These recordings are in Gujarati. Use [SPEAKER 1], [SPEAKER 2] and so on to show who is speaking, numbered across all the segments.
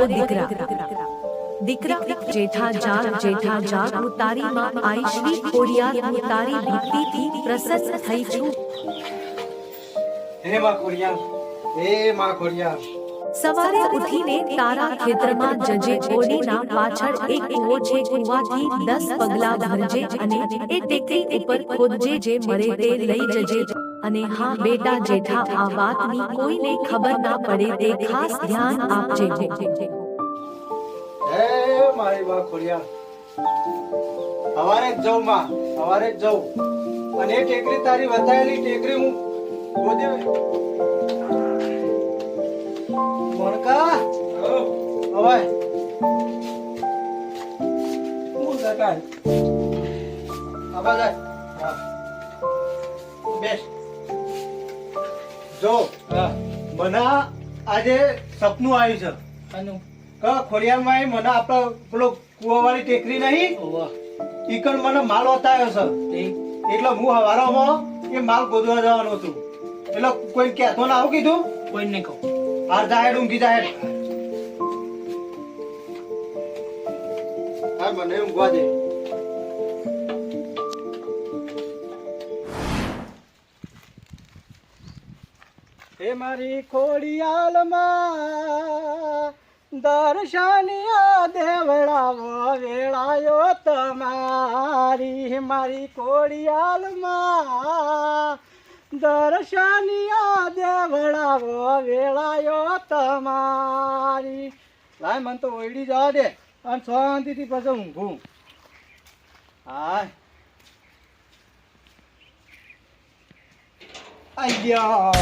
[SPEAKER 1] ઓ દીકરા દીકરા જેઠા જાગ જેઠા જાગ હું તારી માં આઈ શ્રી ખોડિયાર હું તારી ભક્તિથી પ્રસન્ન થઈ છું
[SPEAKER 2] હે માં ખોડિયાર હે માં ખોડિયાર
[SPEAKER 1] સવારે ઉઠીને તારા ખેતરમાં જજે ઓડીના પાછળ એક કૂવો છે કૂવાથી દસ પગલા ભરજે અને એ ટેકરી ઉપર ખોદજે જે મળે તે લઈ જજે અને હા બેટા જેઠા આ વાતની કોઈને ખબર ના પડે તે ખાસ ધ્યાન આપજે.
[SPEAKER 2] હે મારી માં ખોડિયા સવારે જ જાઉં માં. સવારે જ જાઉં. અને એ ટેકરી તારી વતાયેલી ટેકરી હું ગોદે મણકા હવે. હું જતા આબા જાય હા. જો મને આજે સપનું આવ્યું છે. ખોડિયામાં મને આપડે પેલો કુવાવાળી ટેકરી નહીં? ઈકણ મને માલ વતાવ્યો છે. એટલે હું હવારામાં એ માલ ગોદવા જવાનો છું એટલે કોઈ કહેતો ના આવું કીધું?
[SPEAKER 3] કોઈ નહીં કહું.
[SPEAKER 2] હાર જાહેર ઊંઘી જાહેર. હા મને ઊંઘવા દે. હે મારી ખોડિયાલમાં દર્શનિયા દેવડાવો વેળાયો તમારી. મારી ખોડિયાલમાં દર્શનિયા દેવડાવો વેળાયો તમારી. લાય, મન તો ઓયડી જવા દે. અને શાંતિથી પછી ઊંઘું. હાય. અయ్యా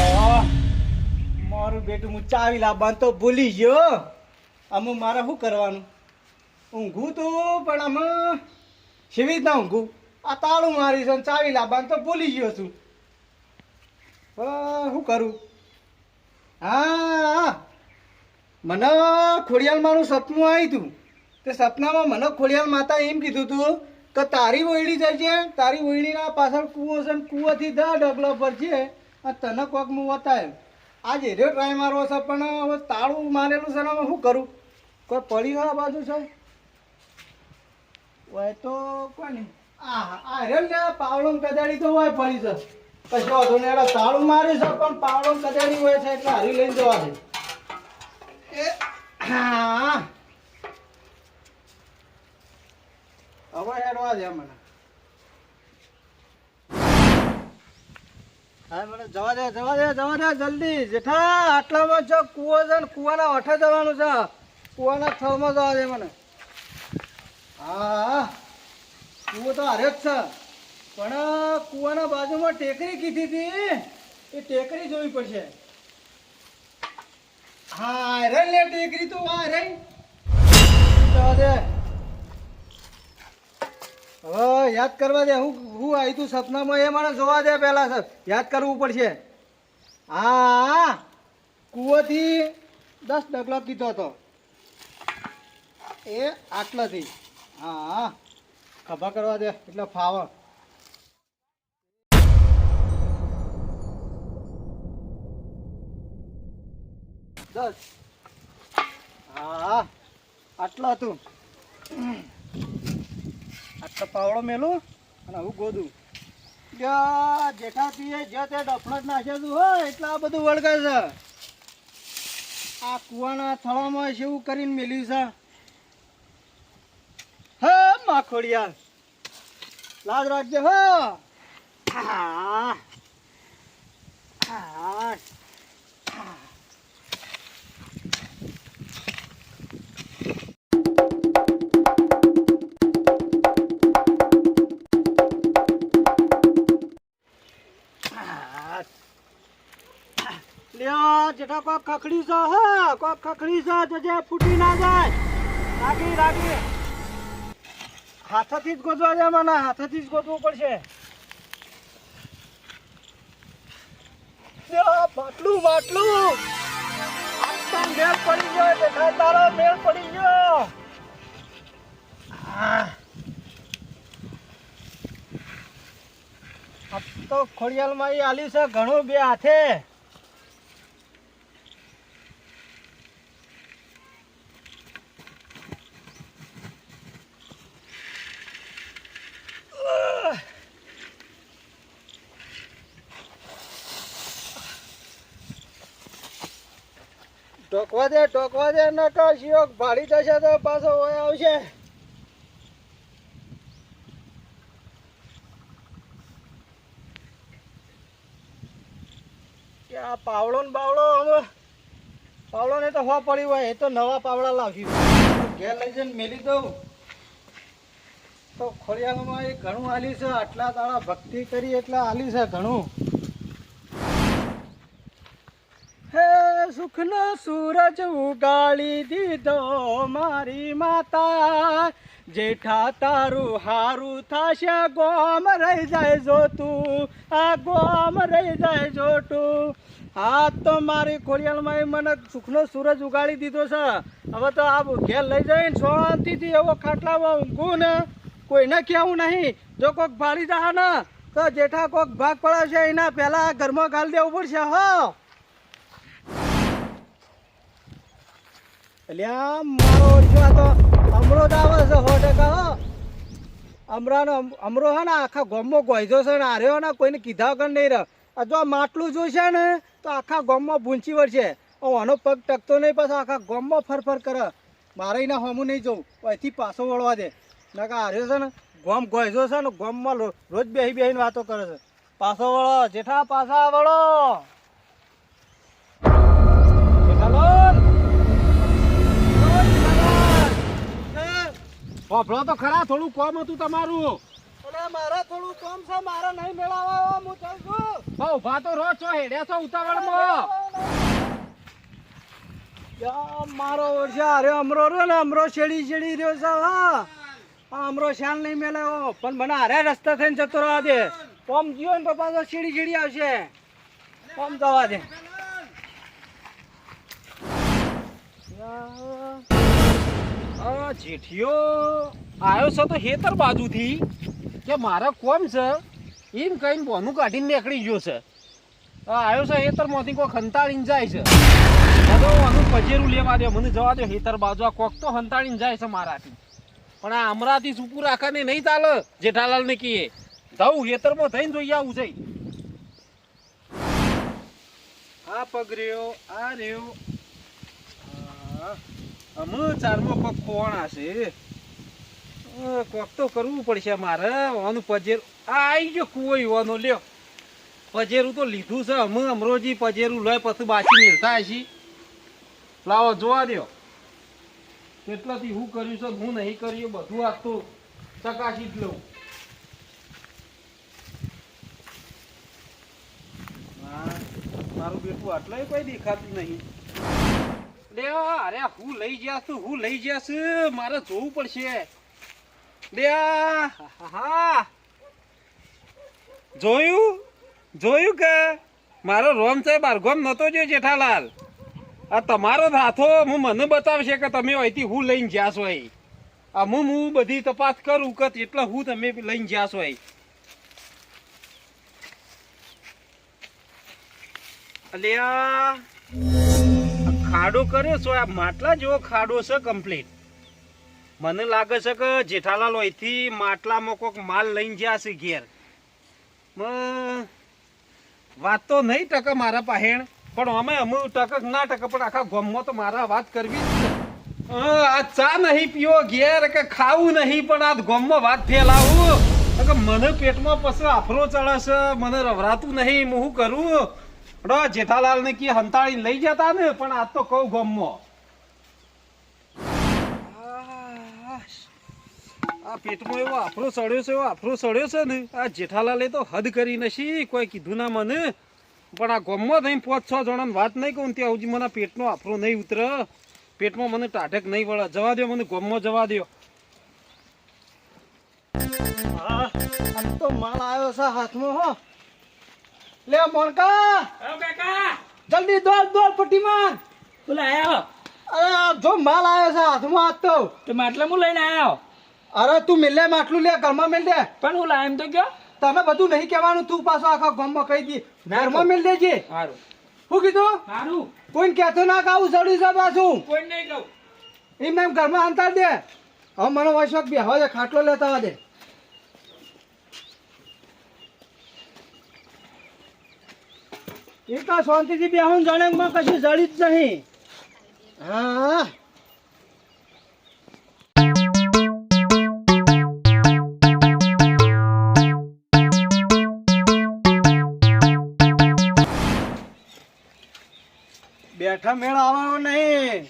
[SPEAKER 2] મારું બેટું હું ચાવી લાવવાનું તો ભૂલી ગયો. આમાં મારે શું કરવાનું? ઊંઘું તો, પણ આમાં સેવી રીતના ઊંઘું? આ તાળું મારી છે ચાવી લાવવાનું તો ભૂલી ગયો છું. શું કરું? હા, મને ખોડિયાલ મારું સપનું આવ્યું હતું તે સપનામાં મને ખોડિયાલ માતા એમ કીધું હતું કે તારી વોયડી જાય છે, તારી વોયડીના પાછળ કૂવો છે કૂવોથી દા ડગલા પર છે તને કોક હું બતાવ્યું આજે હેર્યો ટ્રાય મારવો છે, પણ હવે તાળું મારેલું છે ને હવે શું કરું? કોઈ પડી આ બાજુ છે હોય તો કોઈ નહીં આ આ હેર્યો ને પાવડો કદાડી તો હોય પડી છે. પછી વાંધો ને એડા તાળું માર્યું છે, પણ પાવડો કદાડી હોય છે, એટલે હારી લઈને જવા છે એ, હા. હવે હેડવા દે મને હા મને જવા દે જવા દે જવા દે, જલ્દી. જેઠા, આટલામાં જો કૂવો છે ને, કૂવાના ઓઠે જવાનું છે. કૂવાના થળમાં જવા દે મને. હા, કૂવો તો હારે જ છે. પણ કૂવાના બાજુમાં ટેકરી કીધી હતી. એ ટેકરી જોવી પડશે. હા રે લે ટેકરી તો આ રે જવા દે. હવે યાદ કરવા દે, હું હું આવી તું સપનામાં એ મને જોવા દે પહેલા સર. યાદ કરવું પડશે. હા કૂવાથી દસ ડગલો કીધો હતો. એ આટલાથી. હા, ખભા કરવા દે, એટલે ફાવ દસ. હા, આટલા હતું પાવડો મેલું અને આવું ગોદું. આ છે. કુવાના થળામાં જેવું કરીને મેલ્યું છે. હે માખોડિયા લાજ રાખજે હો, હા. હા. જેઠા કોક ખખડી છે હા, કોક ખખડી છે જજે ફૂટી ના જાય. રાખી રાખી હાથેથી જ ગોતવા છે મને, હાથેથી જ ગોતવું પડશે. બાટલું આટલા મેળ પડી ગયો જેઠા તારો મેળ પડી ગયો. તો ખોડિયાલમાં માં આલ્યું છે, ઘણું બે હાથે. ટોકવા દે ટોકવા દે નકર ભાડી જશે તો પાછો હોય આવશે. આ પાવડો ને બાવડો હવે પાવડો ને તો હો પડી હોય, એ તો નવા પાવડા લાવી ઘેર લઈ જઈને મેલી દઉં. તો ખોડિયાલમાં એ ઘણું આલી છે, આટલા તારા ભક્તિ કરી, એટલે આલી છે ઘણું હે સુખનો સૂરજ ઉગાડી દીધો મારી માતા. જેઠા તારું હારું થશે ગોમ રહી જાય જોતું. આ ગોમ રહી જાય જોતું. હા તો મારી ખોડિયાલમાં મને સુખનો સૂરજ ઉગાડી દીધો છે. હવે તો આ ઘેર લઈ જઈને શાંતિથી એવો ખાટલામાં ઊંઘું ને. કોઈને કહેવું નહીં. જો કોક ભાડી જાય ને, તો જેઠા કોક ભાગ પડે છે, એના પહેલા ઘરમાં ગાળી દેવું પડશે, હો. અલ્યા મારો તો અમરોદ આવે છે સો ટકા અમરો આખા ગામમાં ગોઈજો છે ને, આર્યો ને, કોઈને કીધા વગર નહીં રહે. આ જો માટલું જોઈશે ને, તો આખા ગામમાં ભૂંચી વળશે. આનો પગ ટકતો નહીં પાછો, આખા ગામમાં ફરફર કરે. મારે એના હોમું નહીં જવું. અહીંથી પાછો વળવા દે. નકા આર્યો છે ને, ગોમ ગોઈજો છે ને, ગામમાં રોજ બેસી બેસીને વાતો કરે છે. પાછો વળો, જેઠા, પાછા વળો.
[SPEAKER 3] હોભળો તો ખરા થોડું કોમ હતું તમારું.
[SPEAKER 2] અરે મારા થોડું કોમ છે મારા નહીં મેળાવા હું ચાલ છું.
[SPEAKER 3] હો ઊભા તો રો છો હેડ્યા છો ઉતાવળમાં?
[SPEAKER 2] મારો વર્ષે અરે અમરો રહ્યો ને અમરો શેડી શેડી રહ્યો છે હા. અમરો શાલ નહીં મેળાવો પણ મને હારે રસ્તા થઈને જતો રહેવા દે. કોમ ગયો ને તો પાછો શેડી શેડી આવશે. કોમ જવા દે.
[SPEAKER 3] જેઠિયો આવ્યો છે તો હેતર બાજુથી. કે મારા કોમ છે? એમ કહીને બોનું કાઢીને નીકળી ગયો છે. આવ્યો છે હેતરમાંથી કોઈ ખંતાળીને જાય છે. બધો આનું પજેરું લેવા દે મને જવા દે હેતર બાજુ. આ કોક તો હંતાળીને જાય છે મારાથી. પણ આ અમરાથી સુપુર આખાને નહીં ચાલે જેઠાલાલ ને કીએ જવું હેતરમાં થઈને જોઈ આવું છે. આ પગ રહ્યો આ રહ્યો અમ ચારમો ખોવાણા છે. અ, કોક તો કરવું પડશે મારે. ઓનું પજેર. આવી ગયો કુવો વાનો લ્યો. પજેરું તો લીધું છે. અમે અમરોજી પજેરું લઈ પછી બાકી મેળતા હશી. લાવો જોવા દ્યો. કેટલાથી હું કર્યું છે હું નહીં કર્યું બધું આ ચકાસી જ લઉં. મારું બેટું આટલાય કોઈ દેખાતું નહીં. લે, અરે હું લઈ ગયા છું, હું લઈ ગયા છું, મારે જોવું પડશે. લે હા જોયું? જોયું કે? મારો રોમ સાહેબ બારગોમ નતો જો જેઠાલાલ. આ તમારો હાથો, હું મને બતાવશે કે તમે અહીંથી હું લઈને જ્યા છો અહીં. આ હું બધી તપાસ કરું કે એટલે હું તમે લઈને જ્યા છો અહીં. અલ્યા ખાડો કર્યો છો, આ માટલા જેવો ખાડો છે કમ્પ્લીટ મને લાગે છે કે જેઠાલાલ અહીંથી માટલામાં કોઈક માલ લઈને જ્યાં છે ઘેર. વાત તો નહીં ટકે મારા પાહેણ, પણ અમે અમુક ટકક ના ટકે, પણ આખા ગોમમાં તો મારા વાત કરવી આ ચા નહીં પીવો ઘેર કે ખાવું નહીં, પણ આ ગોમમાં વાત ફેલાવું. કે મને પેટમાં પછી આફરો ચડાશે મને રવરાતું નહીં, હું કરું? રો જેઠાલાલ ને કે હંતાળી લઈ જતા ને પણ આ તો કહું ગમો. આ પેટમાં એવો આફરો સડ્યો છે એવો આફરો સડ્યો છે ને આ જેઠાલાલે તો હદ કરી નથી કોઈ કીધું ના મને. પણ આ ગમમાં થઈને પાંચ છ જણાને વાત નહીં કહું ત્યાં સુધી મને પેટનો આફરો નહીં ઉતરે. પેટમાં મને ટાઢક નહીં વળે. જવા દો મને ગમમાં જવા દો
[SPEAKER 2] હા આમ તો માલ આવ્યો છે હાથમાં હો. લે મોણકા! જલ્દી દોડ દોડ પટ્ટી માર
[SPEAKER 4] બોલે આયો
[SPEAKER 2] અરે આ જો માલ આવ્યો છે હાથમાં આજ તો.
[SPEAKER 4] તો માટલા હું લઈને આવ્યો
[SPEAKER 2] અરે તું મિલે માટલું લે ઘરમાં મેલ દે
[SPEAKER 4] પણ હું લાય એમ તો કયો?
[SPEAKER 2] તમે બધું નહીં કહેવાનું તું પાછો આખા ગામમાં કહી દી. ઘરમાં મેલ દેજે.
[SPEAKER 4] સારું
[SPEAKER 2] શું કીધું?
[SPEAKER 4] સારું
[SPEAKER 2] કોઈને કહેતો ના કે આવું સડ્યું છે પાછું.
[SPEAKER 4] કોઈ નહીં કહું.
[SPEAKER 2] એમને એમ ઘરમાં અંતર દે. હવે મને વૈશ્વક બી હવે ખાટલો લેતા દે. એ તો શાંતિથી બેહું જાણે એમાં કશું જડી જ નહીં.
[SPEAKER 5] હા. બેઠા મેળ આવવાનો નહીં.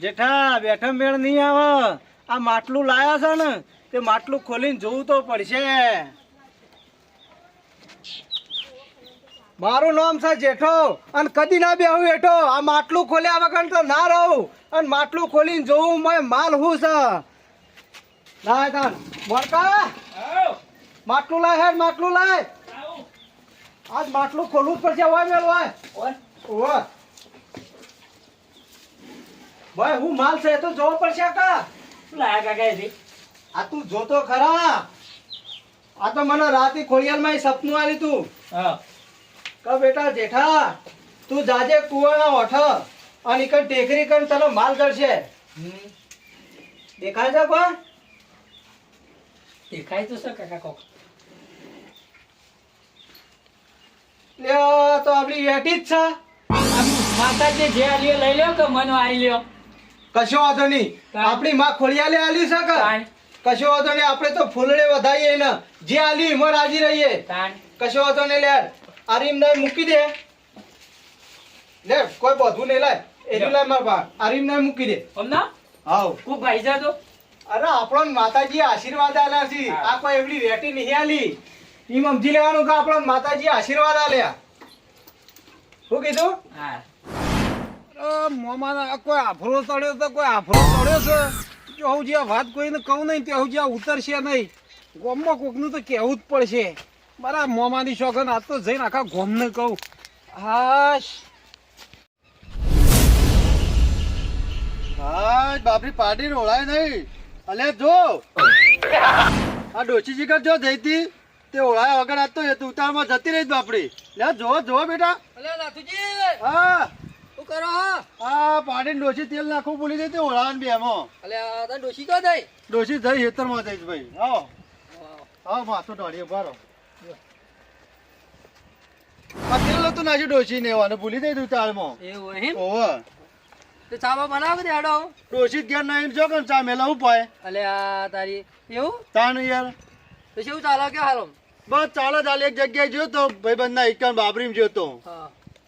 [SPEAKER 5] જેઠા બેઠા મેળ નહીં આવે. આ માટલું લાયા છે ને તે માટલું ખોલીને જોવું તો પડશે. મારું નામ છે જેઠો અને કદી ના બેહું હેઠો. આ માટલું ખોલ્યા વગર તો ના રહું. અને માટલું ખોલીને જોવું મેં માલ હું છે. મોરકા માટલું લાય હેડ માટલું લાય. આજ માટલું ખોલવું જ પડશે હોય મેલ હોય. ઓય. ભાઈ હું માલ છે એ તો જોવો પડશે કા?
[SPEAKER 6] લાયા કાકા
[SPEAKER 5] આ તું જોતો ખરા? આ તો મને રાતે ખોડિયાલમાં સપનું આવ્યું તું.
[SPEAKER 6] હા.
[SPEAKER 5] ક બેટા જેઠા તું જાજે કુવાના ઓઠ અને કણ ટેકરી કણ તને માલ જડશે દેખાય છે કોણ
[SPEAKER 6] દેખાય તો છે કાકા કોક.
[SPEAKER 5] લે તો આપણી વેટી જ છે.
[SPEAKER 6] માતાજી જે આલ્યો લઈ લ્યો કે મન આવી લ્યો?
[SPEAKER 5] કશો વાંધો નહીં. આપણી માં ખોડિયાલે આલી છે કે? કશો વાંધો નહીં. આપણે તો ફૂલડે વધારીએ ને. જે આલી એમાં રાજી રહીએ. કશો વાંધો નહીં લે. આરીમ ને મૂકી દે. લે કોઈ બધું નહીં લાય. એનું લાય. માર બા આરીમ ને મૂકી દે.
[SPEAKER 6] હમણાં
[SPEAKER 5] હાવ
[SPEAKER 6] ખૂબ ભાઈ જાજો
[SPEAKER 5] અરે આપણો માતાજી આશીર્વાદ આલ્યા છે. આ કોઈ એવડી રેટી નહીં આલી. એમ સમજી લેવાનું કે આપણો માતાજી આશીર્વાદ આલ્યા. શું કીધું?
[SPEAKER 6] હા.
[SPEAKER 3] મોમાં કોઈ આફરો ચડ્યો તો કોઈ આફરો ચડ્યો છે? જો હું જે વાત કોઈને કહું નહીં તે હું જ્યાં ઉતરશે નહીં. ગોમમાં કોકનું તો કહેવું જ પડશે. મારા મોમાની શોખન આજ તો જઈને આખા ગોમને કહું. હાશ.
[SPEAKER 5] હા બાપરી પાડી રોળાય નહીં. અલે જો. આ ડોચી જીગર જો જઈતી તે ઓળાયા વગર આજ તો એ તો ઉતારમાં જતી રહી બાપડી લે જો જો બેટા.
[SPEAKER 6] અલે નાથુજી.
[SPEAKER 5] હા.
[SPEAKER 6] શું કરો હા?
[SPEAKER 5] આ પાડીને ડોશી તેલ નાખવું ભૂલી ઓળા ને બે એમાં.
[SPEAKER 6] અલે આ તને ડોશી ડોસી જઈ
[SPEAKER 5] ડોશી જઈ હેતરમાં જઈશ ભાઈ. હા. હા. માથું ઢોળીએ ભરો આ તેલ નતું નાખ્યું ડોશી ને એવાને ભૂલી જઈ તું તાળમાં
[SPEAKER 6] એવું એમ?
[SPEAKER 5] ઓવે
[SPEAKER 6] તો ચાબા બનાવી દે હેડો
[SPEAKER 5] ડોશી ઘેર નહીં જો કે ચા મેલા હું પાય.
[SPEAKER 6] અલે આ તારી એવું?
[SPEAKER 5] તાણ યાર.
[SPEAKER 6] તો શું ચાલો કે હાલો
[SPEAKER 5] બસ ચાલો ચાલે એક જગ્યાએ જોયો તો ભાઈબંધના ઇકન બાબરીમ જોયો તો.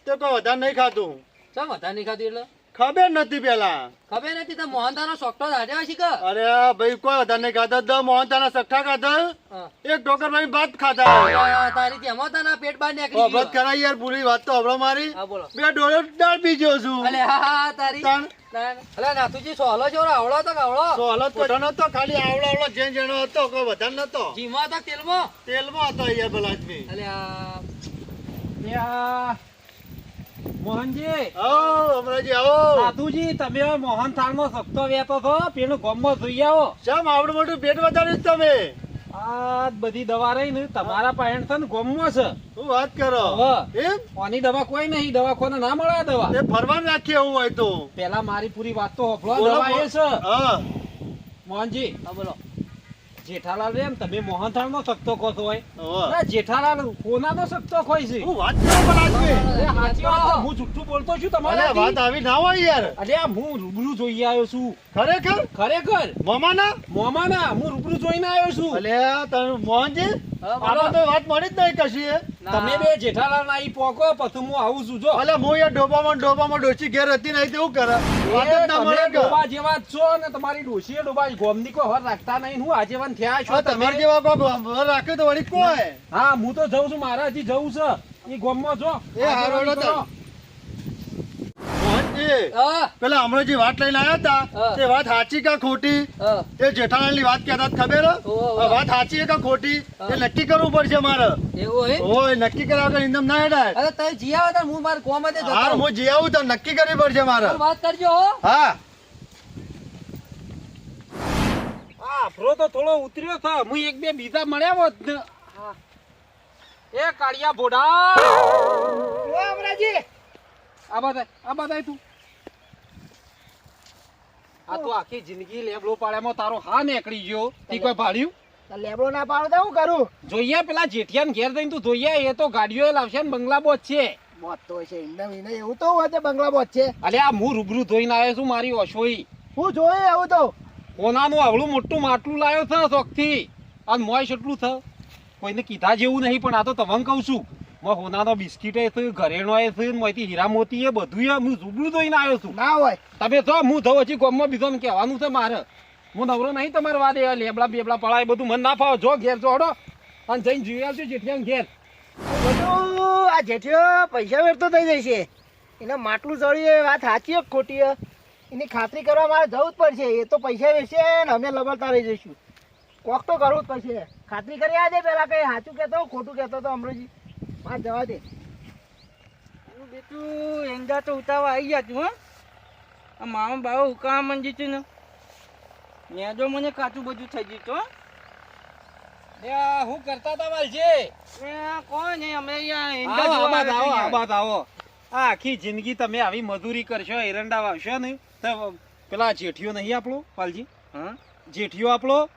[SPEAKER 5] તો કોઈ વધારે નહીં ખાતું
[SPEAKER 6] ચમ વધારે નહીં ખાતું એટલે?
[SPEAKER 5] ખબર નથી પેલા.
[SPEAKER 6] ખબર નથી તો મોહનતાનો શોખ તો છે કે?
[SPEAKER 5] અરે ભાઈ કોઈ વધારે નહીં ખાતા દ મોહન તાના સઠ્ઠા ખાધા એક ઢોકર ભાઈ ભાત ખાધા.
[SPEAKER 6] તારી તેમાં તને પેટ બહાર નીકળી ગયું.
[SPEAKER 5] કરાઈ યાર પૂરી વાત તો હમણાં મારી. બે ડોળો દાળ ગયો છું.
[SPEAKER 6] અલે હા હા તારી. અલે નાથુજી સોહલો છો આવડો તો કે સોહલો
[SPEAKER 5] તો નતો ખાલી આવડો આવડો જેન જેનો હતો કોઈ વધારે નતો
[SPEAKER 6] જીમાં તો તેલમો?
[SPEAKER 5] તેલમાં હતો યાર ભલા આદમી.
[SPEAKER 6] અલે આ
[SPEAKER 3] મોહનજી.
[SPEAKER 5] આવો હમણાંજી આવો.
[SPEAKER 3] સાધુજી તમે મોહન થાળમાં સસ્તો વેતો છો પેલું ગોમમાં જોઈ આવો.
[SPEAKER 5] શેમ આવડું મોટું પેટ વધાર્યું તમે.
[SPEAKER 3] આ બધી દવા રહી ને તમારા પાસે છે ને ગોમમાં છે.
[SPEAKER 5] શું વાત કરો?
[SPEAKER 3] હા.
[SPEAKER 5] એમ?
[SPEAKER 3] આની દવા કોઈ નહીં દવાખાને ના મળે દવા.
[SPEAKER 5] એ ફરવાન રાખીએ એવું હોય તો.
[SPEAKER 3] પેલા મારી પૂરી વાત તો હોફળો દવા એ છે.
[SPEAKER 5] હા.
[SPEAKER 3] મોહનજી.
[SPEAKER 6] હા બોલો.
[SPEAKER 3] જેઠાલાલ રે ને તમે મોહનથાળ નો સસ્તો કહો છો હોય.
[SPEAKER 5] હા.
[SPEAKER 3] ના, જેઠાલાલ કોનાનો ખોય છે?
[SPEAKER 5] હું વાત કરો
[SPEAKER 3] પણ છે, હું જુઠ્ઠું બોલતો છું
[SPEAKER 5] તમારે વાત આવી ના હોય યાર.
[SPEAKER 3] અરે હું રૂબરૂ જોઈ આવ્યો છું.
[SPEAKER 5] ખરેખર?
[SPEAKER 3] ખરેખર?
[SPEAKER 5] મોમાના?
[SPEAKER 3] મોમાના હું રૂબરૂ જોઈને આવ્યો છું.
[SPEAKER 5] અલ્યા તમે મોહનજી
[SPEAKER 6] હા, બોલો.
[SPEAKER 5] તો વાત મળી જ નહીં કશી
[SPEAKER 3] તમે બે જેઠાલાલ ના ઈ પોકો પછી હું આવું છું જો.
[SPEAKER 5] અલ્યા હું યાર ડોબામાં ડોબામાં ડોશી ઘેર હતી નહીં તો કરે? વાત જ ના મળે
[SPEAKER 3] ડોબા જેવા છો ને તમારી ડોશીએ ડોબા ગોમની કોઈ હર રાખતા નહીં. હું આજીવન થયા છો
[SPEAKER 5] હા, તમારે જેવા કોઈ ભર રાખે તો વળી કોઈ?
[SPEAKER 3] હા હું તો જઉં છું મારા હજી જવું છે. એ ગોમમાં જો.
[SPEAKER 5] એ હારો પેલા હમણાં જે વાત લઈને આવ્યા હતા. તે વાત સાચી કા ખોટી? એ જેઠાલાલની વાત કહેતા ખબર વાત સાચી કે ખોટી. એ નક્કી કરવું પડશે મારે.
[SPEAKER 6] એવું
[SPEAKER 5] ઓય નક્કી કરાવ વગર ઇન્દમ ના હેડાય?
[SPEAKER 6] અરે તમે જી તો હું મારે કોમ
[SPEAKER 5] હાર હું જે તો નક્કી કરવી પડશે મારે.
[SPEAKER 6] વાત કરજો હો.
[SPEAKER 5] હા.
[SPEAKER 3] આ આફરો તો થોડો ઉતર્યો થા હું એક બે બીજા મળ્યા હોત ને. હા. એ કાળિયા ભોડા. ઓ અમરાજી. આ બધા આ બધા તું. આ તો આખી જિંદગી લેબલો પાડ્યામાં તારો હા નીકળી ગયો. તી કોઈ ભાડ્યું?
[SPEAKER 6] લેબડો ના પાડો તો હું કરું?
[SPEAKER 3] જોઈએ પેલા જેઠિયાને ઘેર જઈને તું જોઈએ એ તો ગાડીઓ લાવશે ને બંગલા બોજ છે.
[SPEAKER 7] બોત તો છે એવું તો હોય છે બંગલા બોજ છે.
[SPEAKER 3] અલે આ હું રૂબરૂ ધોઈને આવ્યો છું મારી ઓશોઈ
[SPEAKER 7] હું જોઈ એવું તો.
[SPEAKER 3] કોનાનું આવડું મોટું માટલું લાવ્યો છે શોખથી અને મોય એટલું થ કોઈને કીધા જેવું નહીં પણ આ તો તમને કહું છું. મો હોનાનો બિસ્કીટ એ છે ઘરેણો એ છે ને હીરા મોતી એ બધું એ હું રૂબરૂ ધોઈને આવ્યો છું.
[SPEAKER 7] ના હોય.
[SPEAKER 3] તમે જો હું ધો હજી ગોમમાં બીજો ને કહેવાનું છે મારે. હું નવરો નહીં તમારે વાદે લેબડા બેબડા પડાય બધું મને ના ફાવે. જો ઘેર જોડો અને જઈને જોઈ આવજો જેઠિયાને ઘેર.
[SPEAKER 7] બધું આ જેઠિયો પૈસા વેરતો થઈ જશે એને માટલું જળીએ વાત સાચી ખોટી? એની ખાતરી કરવા મારે જવું જ પડશે. એ તો પૈસા વેચશે ને અમે લબડતા રહી જઈશું. કોક તો કરવું જ પડશે. ખાતરી કરી આજે પેલા કઈ સાચું કહેતો ખોટું કહેતો હતો અમરોજી. વાત જવા દે.
[SPEAKER 6] બેટું એંડા તો ઉતાવળ આવી ગયા તું હો. આ મામા બાબા ઉકાળા મંજી તું ને. જો મને કાચું બધું થઈ ગયું તો
[SPEAKER 3] હું. કરતા હતા વાલજી
[SPEAKER 6] કોણ અમે
[SPEAKER 3] આવો આખી જિંદગી તમે આવી મજૂરી કરશો એરંડા વાવશો ને તો પેલા જેઠિયો નહીં આપણો પાલજી?
[SPEAKER 6] હા?
[SPEAKER 3] જેઠિયો આપણો.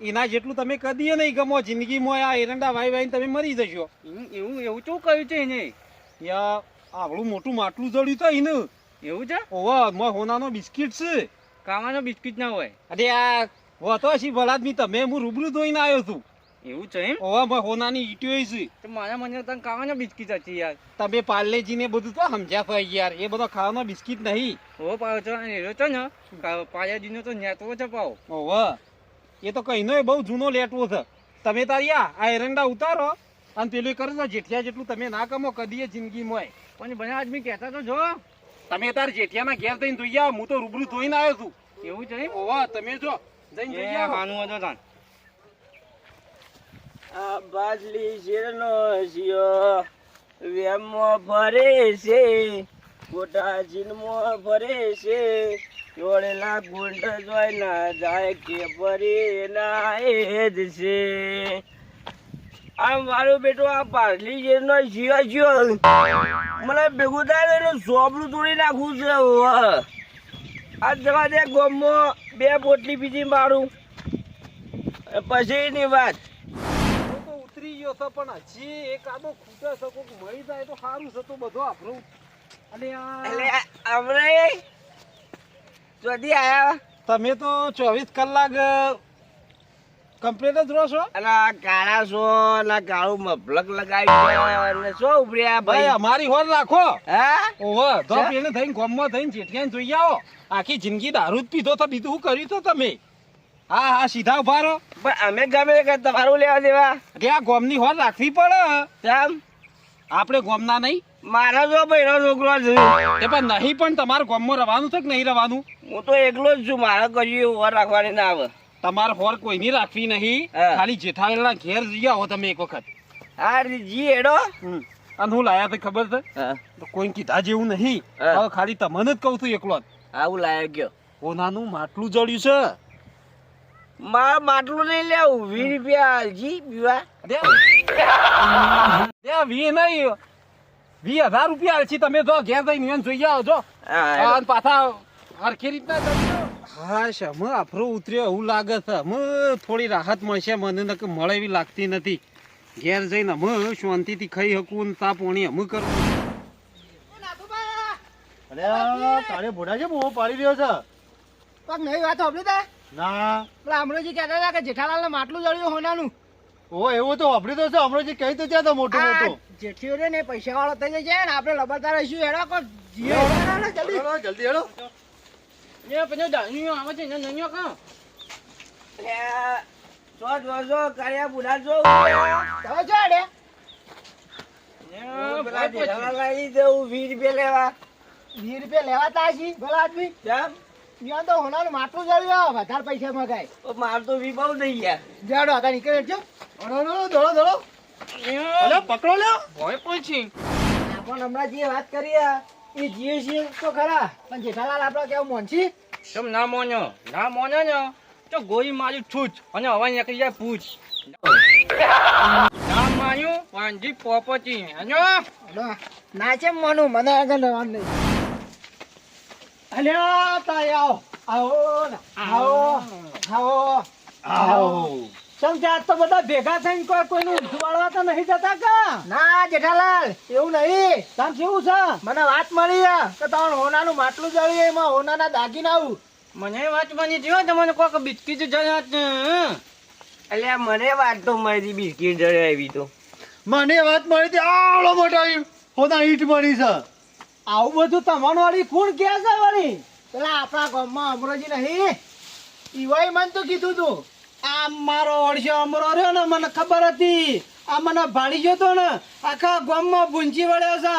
[SPEAKER 3] એના જેટલું તમે કદી નહીં ગમો. જિંદગીમાં આ એરંડા વાઈ વાઈને તમે મરી જશો.
[SPEAKER 6] એવું એવું શું કહ્યું છે એને?
[SPEAKER 3] યા આવડું મોટું માટલું જડ્યું તો એનું.
[SPEAKER 6] એવું છે?
[SPEAKER 3] ઓવા મોય હોનાનો બિસ્કિટ છે.
[SPEAKER 6] કાવાનો બિસ્કિટ ના હોય?
[SPEAKER 3] અરે આ હોતો છી ભલાદમી તમે હું રૂબરૂ ધોઈને આવ્યો છું.
[SPEAKER 6] એવું છે એમ?
[SPEAKER 3] ઓવા ભાઈ હોનાની ઈટીઓ છે.
[SPEAKER 6] તો મારા મને તને કાવાનો બિસ્કિટ હતી યાર.
[SPEAKER 3] તમે પાર્લેજી ને બધું તો સમજ્યા ભાઈ યાર. એ બધો ખાવાનો બિસ્કિટ નહીં.
[SPEAKER 6] ઓ પાવ છો અને એરો છો ને. પાયાજીનો તો નેતો છે પાવ
[SPEAKER 3] ઓવા એ તો કહીનો બહુ જૂનો લેટવો છે. તમે તારી આ એરંડા ઉતારો અને પેલું કરો છો જેઠિયા જેટલું તમે ના કમો કદીએ જિંદગીમાં
[SPEAKER 6] પણ બધા આદમી કહેતા તો જો.
[SPEAKER 3] તમે તાર જેઠિયાના ઘેર જઈને જોઈ આવો હું તો રૂબરૂ ધોઈને આવ્યો છું.
[SPEAKER 6] એવું છે
[SPEAKER 3] ઓવા તમે જો જઈને જોઈ આવો.
[SPEAKER 6] માનું હતો તાન
[SPEAKER 8] આ બાટલી શેરનો શિયો વેમો ફરે છે ગોટા જીનમો ફરે છે. ચોળેલા ગુંડ જોઈ ના જાય કે ફરી ના એ જ છે. આ મારું બેટું આ પાટલી જીરનો જીઓ જીઓ મને ભેગું થાય તો સોપડું તોડી નાખવું છે. આ જવા દે ગોમમાં બે પોટલી બીજી મારું. પછી ની વાત.
[SPEAKER 3] ઉતરી ગયો છે પણ હજી એક આદો ખૂટે છે કોક મળી જાય તો સારું છે તો બધો આપણું અને અમને
[SPEAKER 8] હમણે આયા
[SPEAKER 3] તમે તો ચોવીસ કલાક કમ્પ્લીટ જ રહો છો?
[SPEAKER 8] અને ગાળા કાળા સો ના કાળું મફલક લગાવી છે અને શું ઉભર્યા
[SPEAKER 3] ભાઈ. અમારી હોર રાખો.
[SPEAKER 8] હા?
[SPEAKER 3] ઓહો તો પીને થઈને ગોમમાં થઈને જેઠિયાને જોઈ આવો. આખી જિંદગી દારૂ જ પીધો તો બીજું શું કર્યું તો તમે? હા હા સીધા ઊભા રહો.
[SPEAKER 8] પણ અમે ગમે કે તમારું લેવા દેવા.
[SPEAKER 3] કે આ ગોમની હોર રાખવી પડે.
[SPEAKER 8] કેમ?
[SPEAKER 3] આપણે ગોમના નહીં.
[SPEAKER 8] મારા જો ભાઈનો છોકરો છે.
[SPEAKER 3] તે પણ નહીં પણ તમારે ગોમમાં રવાનું છે કે નહીં રવાનું
[SPEAKER 8] હું તો એકલો જ છું મારા કજી હોર રાખવાની ના આવે.
[SPEAKER 3] તમારે હોર કોઈની રાખવી નહીં. ખાલી જેઠાલાલના ઘેર જઈ આવો તમે એક વખત.
[SPEAKER 8] હા જી હેડો.
[SPEAKER 3] હમ. અને હું લાયા તો ખબર છે? કોઈ કીધા જેવું નહીં. હવે ખાલી તમને જ કહું છું એકલો જ.
[SPEAKER 8] આવું લાયા ગયો.
[SPEAKER 3] ઓનાનું માટલું જડ્યું છે.
[SPEAKER 8] મારે માટલું નહીં લેવું વીસ રૂપિયા જી પીવા
[SPEAKER 3] ત્યાં વી નહીં. વી હજાર રૂપિયા આલછી તમે જો ઘેર જઈને ઈવન જોઈ આવો જો. અને પાછા હરખી રીતના હા છે. શમ આફરો ઉતર્યો એવું લાગે છે. હમ થોડી રાહત મળશે. મને નક મળે એવી લાગતી નથી. ઘેર જઈને હમ શાંતિથી ખાઈ શકું ને તા પોણી હમ કરું.
[SPEAKER 2] અરે તારે ભોડા છે બહુ પાડી રહ્યો છે.
[SPEAKER 7] પણ નહીં વાત સાંભળી તા?
[SPEAKER 2] ના.
[SPEAKER 7] પેલા અમરોજી કહેતા હતા કે જેઠાલાલને માટલું જળ્યું હોનાનું.
[SPEAKER 2] ઓ એવું તો વાપરી તો છે. અમરોજી કહી તો ત્યાં તો મોટું મોટું.
[SPEAKER 7] જેઠીઓ રે ને પૈસા વાળો થઈ જાય ને આપણે લબડતા રહીશું. હેડો કો ને જલ્દી.
[SPEAKER 2] હેડો, જલ્દી હેડો.
[SPEAKER 6] એ પછી દાણીઓ આવે છે ને નહીઓ કાં
[SPEAKER 8] સો કર્યા
[SPEAKER 7] તમે જો
[SPEAKER 8] પેલા જેઠાલાલ રૂપિયા લેવા.
[SPEAKER 7] વીસ રૂપિયા લેવા તા છી ભલા આદમી?
[SPEAKER 8] કેમ?
[SPEAKER 7] ત્યાં તો હોનાર માટલું જળ્યું વધારે પૈસા મગાય
[SPEAKER 8] માર તો વિભાવ નહીં યાર. ગયા
[SPEAKER 7] જાડો હતા નીકળે છે
[SPEAKER 2] ધોળો ધોળો. દોડો દોડો અલે પકડો લ્યો.
[SPEAKER 6] ભોય પછી.
[SPEAKER 7] પણ હમણાં જે વાત કરી આ, એ જીએ છીએ તો ખરા પણ જેઠાલાલ આપણે કેવું મોનછી
[SPEAKER 6] તમ ના મોન્યો? ના મોન્યો ને? તો ગોળી મારી છૂચ અને હવે નીકળી જાય પૂછ. ના માર્યું વાંજી પોપચી.
[SPEAKER 7] ના છે મોનું મને આગળ રહેવાનું નહીં. અલ્યા તાય આવો. આવો આવો આવો.
[SPEAKER 2] આવો. આજ તો બધા ભેગા થઈને કોઈ કોઈનું ઊંધું વાળવા તો નહીં જતા કા?
[SPEAKER 7] ના જેઠાલાલ એવું નહીં.
[SPEAKER 2] તાર કેવું છે?
[SPEAKER 7] મને વાત મળી કે તમારું હોનાનું માટલું જળ્યું એમાં હોનાના દાગીના આવું.
[SPEAKER 6] મને વાત બની થયો તમને કોઈક બિસ્કીટ જયા
[SPEAKER 8] એટલે મને વાત તો મારી બિસ્કીટ જણાવી તો.
[SPEAKER 2] મને વાત મળી હતી આવડો મોટો હોના ઈટ મળી છે. આવું બધું તમારું વાળી કોણ કે છે વાળી?
[SPEAKER 7] પેલા આપણા ગામમાં અમરોજી નહીં. ઈવાય મને તો કીધું તું
[SPEAKER 2] આ મારો ઓળશો અમરો રહ્યો ને મને ખબર હતી. આ મને ભાડી ગયો તો ને આખા ગામમાં ભૂંચી વળ્યો છે.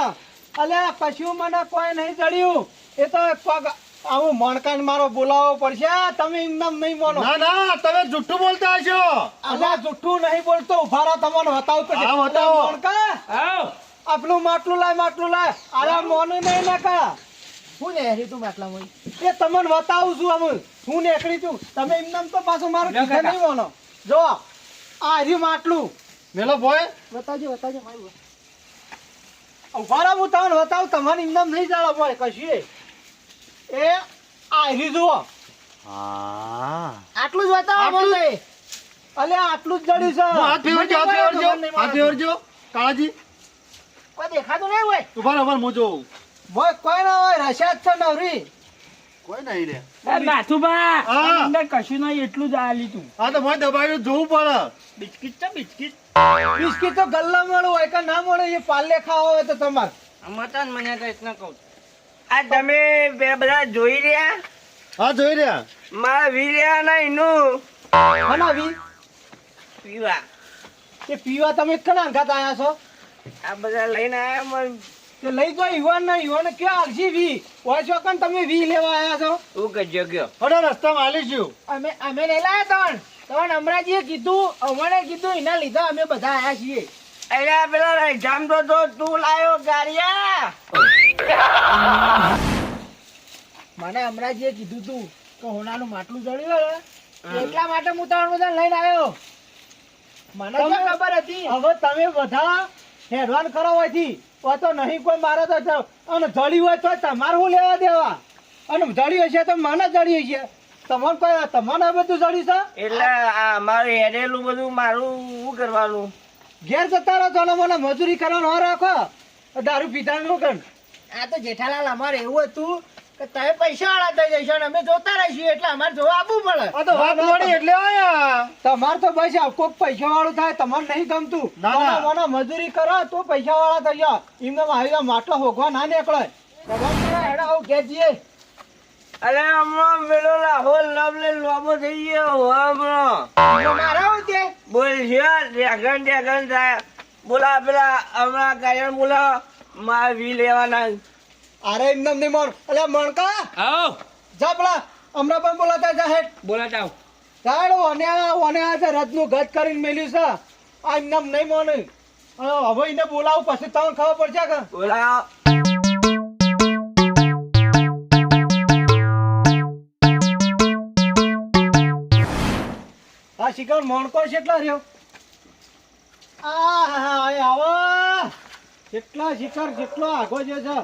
[SPEAKER 2] અલ્યા પછી મને કોઈ નહીં ચડ્યું. એ તો પગ આવું મણકાન મારો બોલાવવો પડશે. તમે એમનામ નહીં બોલો
[SPEAKER 5] ના ના તમે જુઠ્ઠું બોલતા હશો.
[SPEAKER 2] અલ્યા જુઠ્ઠું નહીં બોલતો ઊભા રહો તમને બતાવું પડશે
[SPEAKER 5] હા, બતાવો.
[SPEAKER 2] મણકા.
[SPEAKER 4] આવ.
[SPEAKER 2] આપણું માટલું લાય માટલું લાય. અરે મોને નહીં નાખા.
[SPEAKER 7] હું નેહરી તું માટલામાં
[SPEAKER 2] એ તમને બતાવું છું અમે હું નીકળી છું. તમે એમનામ તો પાછું મારો કીધે નહીં બોલો જો આ હરી માટલું.
[SPEAKER 5] મેલો ભાઈ
[SPEAKER 7] બતાવજો બતાવજો મારું
[SPEAKER 2] ઉભારા હું તમને બતાવું તમારે એમનામ નહીં જાળવા પડે કશું એ આ હરી જુઓ.
[SPEAKER 7] આટલું જ બતાવો બોલે
[SPEAKER 2] અલે આટલું જ જડ્યું છે.
[SPEAKER 5] હાથ ફેરજો હાથ ફેરજો હાથ કાળાજી.
[SPEAKER 7] કોઈ દેખાતું નહીં હોય.
[SPEAKER 5] ઊભા રહો ઊભા હું જોઉં.
[SPEAKER 2] ભાઈ કોઈ ના હોય રશિયા છે નવરી.
[SPEAKER 5] કોઈ નહીં રે.
[SPEAKER 4] એ નાથુબા અંદર કશું નહીં એટલું જ આ લીધું
[SPEAKER 5] હા તો મને દબાવ્યું જોવું પડે. બિસ્કિટ છે બિસ્કિટ.
[SPEAKER 2] બિસ્કિટ તો ગલ્લા મળે હોય કે ના મળે એ પાલે ખાવા હોય તો તમારે.
[SPEAKER 6] મતા મને તો એટલા કહું
[SPEAKER 8] આ તમે બે બધા જોઈ રહ્યા?
[SPEAKER 5] હા જોઈ રહ્યા.
[SPEAKER 8] મારા વીર્યા ના એનું?
[SPEAKER 2] બનાવી
[SPEAKER 8] પીવા.
[SPEAKER 2] એ પીવા તમે કના અંગાત આયા છો?
[SPEAKER 8] આ બધા લઈને આયા મને.
[SPEAKER 2] તે લઈ તો યુવાન ના યુવાન કે આલસી વી? હોય છો કન તમે વી લેવા આયા છો.
[SPEAKER 8] હું કહેજો ગયો
[SPEAKER 5] હડો રસ્તામાં આલીશું
[SPEAKER 7] અમે અમે નહીં લાયા તણ. તમને અમરાજીએ કીધું અમને કીધું એના લીધા અમે બધા આયા છીએ.
[SPEAKER 8] અરે પેલા જામ તો તો તું લાયો ગાડિયા.
[SPEAKER 7] મને અમરાજીએ કીધું તું કે હોનાનું માટલું જળ્યું ને એટલા માટે હું તમને બધા લઈને આવ્યો. મને ખબર હતી?
[SPEAKER 2] હવે તમે બધા હેડવાન કરો હોયથી હોય તો નહીં કોઈ મારે તો જ- અને જળી હોય તો તમારે શું લેવા દેવા? અને જળી હશે તો મને જળી હશે. તમને કોઈ તમને આ બધું જડી છે?
[SPEAKER 8] એટલે આ મારું હેડેલું બધું મારું શું કરવાનું?
[SPEAKER 2] ઘેર જતા રહો તો મને મજૂરી કરવાનો ન રાખો. દારૂ પીતા નું કર
[SPEAKER 7] આ તો જેઠાલાલ અમારે એવું હતું તમે પૈસા વાળા થઈ જશો અને અમે જોતા રહીશું એટલે અમારે જોવા આપવું પડે.
[SPEAKER 5] આ તો વાત મળી એટલે આયા.
[SPEAKER 2] તમારે તો બસ કોક પૈસા વાળું થાય તમારે નહીં ગમતું.
[SPEAKER 5] ના, ના.
[SPEAKER 2] મને- મજૂરી કરો તો પૈસા વાળા થઈ જાઓ એમને આવી માટો હોગવા ના નીકળે.
[SPEAKER 7] જઈએ.
[SPEAKER 8] અરે હમણાં પેલો લાહો લવલે લોબો થઈ ગયો હમણાં.
[SPEAKER 7] મારા હોય તે?
[SPEAKER 8] બોલ છે ડ્રેગન ડ્રેગન થાય. બોલા પેલા હમણાં કાયણ બોલા મારા લેવાના.
[SPEAKER 2] અરે એમને નહીં મણ અલે મણકા
[SPEAKER 4] આવ.
[SPEAKER 2] જા પેલા હમણાં પણ બોલાતા જા
[SPEAKER 4] હેડ બોલાતા
[SPEAKER 2] આવ. અને આ અને આ છે રજનું ગત કરીને મેલ્યું છે. આ એમને નહીં મણ હવે એને બોલાવું પછી તમને ખબર પડશે કે
[SPEAKER 8] બોલા
[SPEAKER 2] આ શિકાર મણકો કેટલા રહ્યો. આ હા હા આવો. કેટલા શિકાર કેટલો આગો જે છે.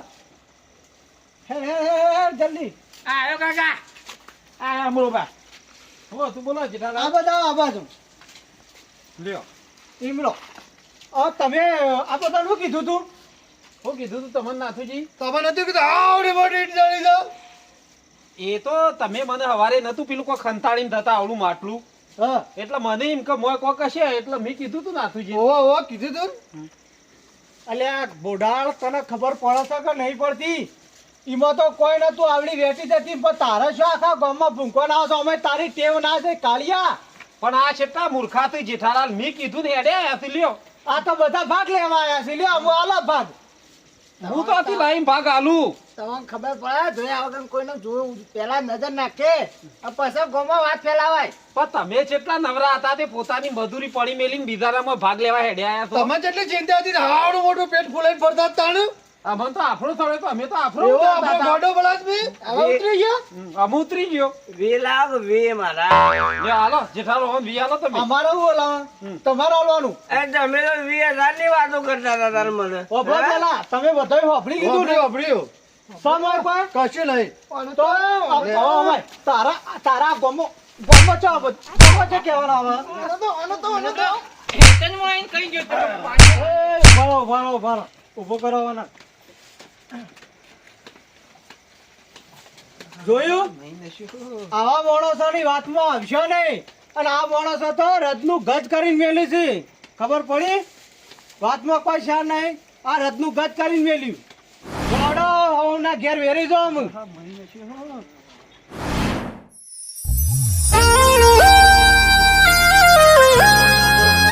[SPEAKER 2] હે હે હે હે, જલ્દી.
[SPEAKER 4] આ આવ્યો કાકા. આ બા.
[SPEAKER 2] હો તું બોલો જેઠા આ બધા આ બાજુ. લ્યો. ઈમલો. અ તમે આ બધા શું કીધું તું? શું કીધું તું તમને નાથુજી?
[SPEAKER 5] તમે નતું કીધું આવડી મોટી જડી છે.
[SPEAKER 3] એ તો તમે મને હવારે નતું પેલું કોઈ ખંતાડીને થતા આવડું માટલું.
[SPEAKER 2] હા.
[SPEAKER 3] એટલે મને એમ કે મોય કોક હશે એટલે મેં કીધું તું નાથુજી.
[SPEAKER 5] ઓ ઓ કીધું તું.
[SPEAKER 2] અલ્યા બોડાળ તને ખબર પડે છે કે નહીં પડતી? એમાં તો કોઈ નતું આવડી વેટી જતી પણ તારે શું આખા ગામમાં ભૂંકો ના છો? અમે તારી ટેવ ના છે કાળિયા.
[SPEAKER 3] પણ આ છેટલા મૂર્ખાથી જેઠાલાલ મેં કીધું ને હેડે હતી લ્યો.
[SPEAKER 2] આ તો બધા ભાગ લેવા આવ્યા છે લ્યો હું આલા ભાગ.
[SPEAKER 3] હું તો આથી ભાઈ ભાગ આલું.
[SPEAKER 7] તમને ખબર પડે જોયા વગર કોઈને જોયું પેલા નજર નાખે પછી ગોમાં વાત ફેલાવાય.
[SPEAKER 3] પણ તમે જેટલા નવરા હતા તે પોતાની મજૂરી પડી મેલીને બીજારામાં ભાગ લેવા હેડ્યા
[SPEAKER 5] તમે જેટલી ચિંતા હતી હાવડું મોટું પેટ ફૂલાઈને ફરતા હતા તાણ
[SPEAKER 3] અમને તો આફરો થયો તો અમે તો આફરો.
[SPEAKER 5] ગોડો બળાદ બી?
[SPEAKER 7] હવે ઉતરી ગયો?
[SPEAKER 3] હમ, અમે ઉતરી ગયો.
[SPEAKER 8] વે લાવ વે મારા.
[SPEAKER 3] જો હાલો જેઠાલો હવે વી હાલો તમે.
[SPEAKER 2] અમારો હું બોલાવા તમારો હાલવાનું
[SPEAKER 8] એ તમે તો વી હજારની વાતો કરતા હતા તાર મને.
[SPEAKER 2] હોભળો પેલા તમે બધા હોભળી લીધું ને?
[SPEAKER 5] વાપર્યું વાપર્યું
[SPEAKER 2] સમ હોય કોઈ?
[SPEAKER 5] કશું નહીં.
[SPEAKER 2] તો હવે તારા તારા ગમો ગમો ચો આવો, ગોમમાં ચો કહેવાના આવે? આનો તો, આનો તો, આનો તો.
[SPEAKER 6] ખેતરમાં આવીને કહી ગયો તમે પાણી
[SPEAKER 2] ભરો ઊભો રહો, જોયું? આવા માણસોની વાતમાં આવશો નહીં. અને આ માણસો તો રથનું ગજ કરીને મેલ્યું છે. ખબર પડી? વાતમાં કોઈ શાર નહીં. આ રથનું ગજ કરીને મેલ્યું ઘેર વેરી જો